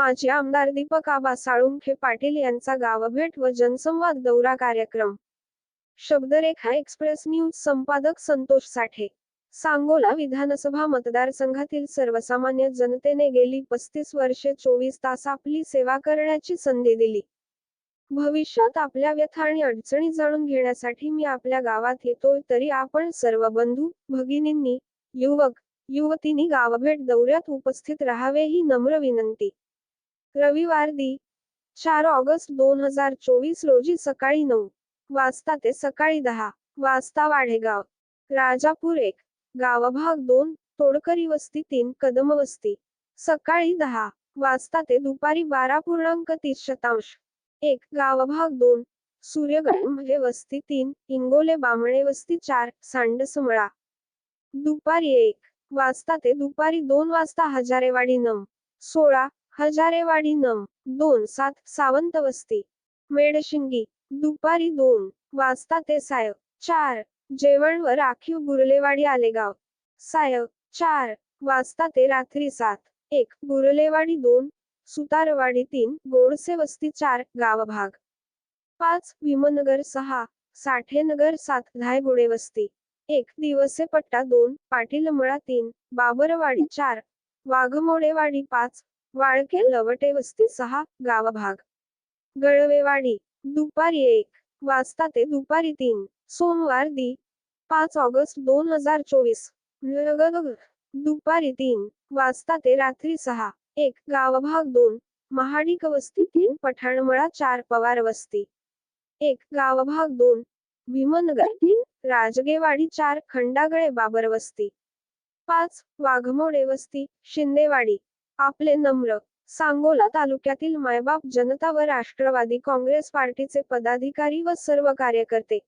माजी आमदार दीपक आबा साळुंखे पाटील यांचा गावभेट व जनसंवाद दौरा कार्यक्रम. शब्दरेखा एक्सप्रेस न्यूज संपादक संतोष साठे. सांगोला विधानसभा मतदारसंघातील सर्वसामान्य जनतेने गेली पस्तीस वर्षे चोवीस तास आपली सेवा करण्याची संधी दिली. भविष्यात आपल्या व्यथा आणि अडचणी जाणून घेण्यासाठी मी आपल्या गावात येतोय तरी आपण सर्व बंधू भगिनींनी युवक युवतींनी गावभेट दौऱ्यात उपस्थित राहावे ही नम्र विनंती. रविवार दी चार ऑगस्ट दोन हजार चोवीस रोजी सकाळी नऊ वाजता ते सकाळी दहा वाजता वाढेगाव. राजापूर एक गावभाग दोन तोडकरी वस्ती तीन कदम वस्ती. सकाळी दहा वाजता ते दुपारी बारा पूर्णांक तीस शतांश. एक गावभाग दोन सूर्यगड म्हणजे वस्ती तीन इंगोले बामणे वस्ती चार सांडसमळा. दुपारी एक वाजता ते दुपारी दोन वाजता हजारेवाडी नऊ सोळा हजारेवाडी नम दोन सात सावंत वस्ती. मेडशिंगी दुपारी दोन वाजता ते साय चार जेवण व राखीव गुरलेवाडी आलेगाव. साय चार वाजता ते रात्री सात एक गुरलेवाडी दोन सुतारवाडी तीन गोडसे वस्ती चार गावभाग पाच भीमनगर सहा साठेनगर सात धायगुडे वस्ती. एक दिवसे पट्टा दोन पाटीलमळा तीन बाबरवाडी चार वाघमोडेवाडी पाच वाळके लवटे वस्ती सहा गावभाग गळवेवाडी दुपारी एक वाजता ते दुपारी तीन सोमवार दी पाच ऑगस्ट दोन हजार चोवीस. दुपारी तीन वाजता ते रात्री सहा एक गावभाग दोन महाडिक वस्ती तीन पठाणमळा चार पवार वस्ती. एक गावभाग दोन भीमनगर तीन राजगेवाडी चार खंडागळे बाबर वस्ती. पाच वाघमोडे वस्ती शिंदेवाडी. आपले नम्र सांगोला तालुक्यातील मायबाप जनता व राष्ट्रवादी काँग्रेस पार्टीचे पदाधिकारी व सर्व कार्यकर्ते.